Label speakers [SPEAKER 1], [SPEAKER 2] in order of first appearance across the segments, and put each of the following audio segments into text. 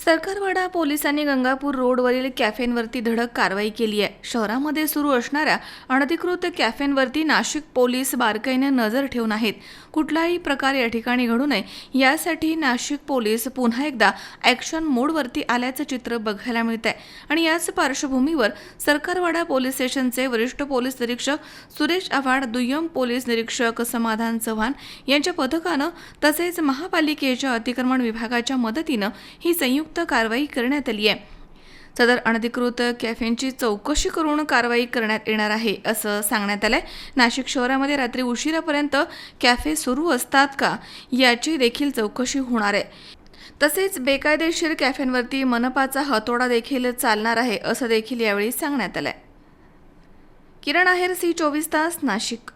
[SPEAKER 1] सरकारवाडा पोलिसांनी गंगापूर रोडवरील कॅफेंवरती धडक कारवाई केली आहे. शहरामध्ये सुरू असणाऱ्या अनधिकृत कॅफेंवरती नाशिक पोलीस बारकाईने नजर ठेवून आहेत. कुठलाही प्रकार या ठिकाणी घडू नये यासाठी नाशिक पोलीस पुन्हा एकदा ॲक्शन मोडवरती आल्याचं चित्र बघायला मिळत आहे आणि याच पार्श्वभूमीवर सरकारवाडा पोलीस स्टेशनचे वरिष्ठ पोलीस निरीक्षक सुरेश आव्हाड दुय्यम पोलीस निरीक्षक समाधान चव्हाण यांच्या पथकानं तसेच महापालिकेच्या अतिक्रमण विभागाच्या मदतीनं ही संयुक्त कारवाई करण्यात आली आहे. सदर अनधिकृत कॅफेंची चौकशी करून कारवाई करण्यात येणार आहे असं सांगण्यात आलंय. नाशिक शहरामध्ये रात्री उशिरापर्यंत कॅफे सुरू असतात का याची देखील चौकशी होणार आहे. तसेच बेकायदेशीर कॅफेंवरती मनपाचा हतोडा देखील चालणार आहे असं देखील यावेळी सांगण्यात आलंय. किरण आहेर सी चोवीस तास नाशिक.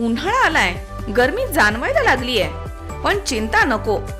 [SPEAKER 1] उन्हाळा आलाय. गर्मी जाणवायला लागली आहे पण चिंता नको.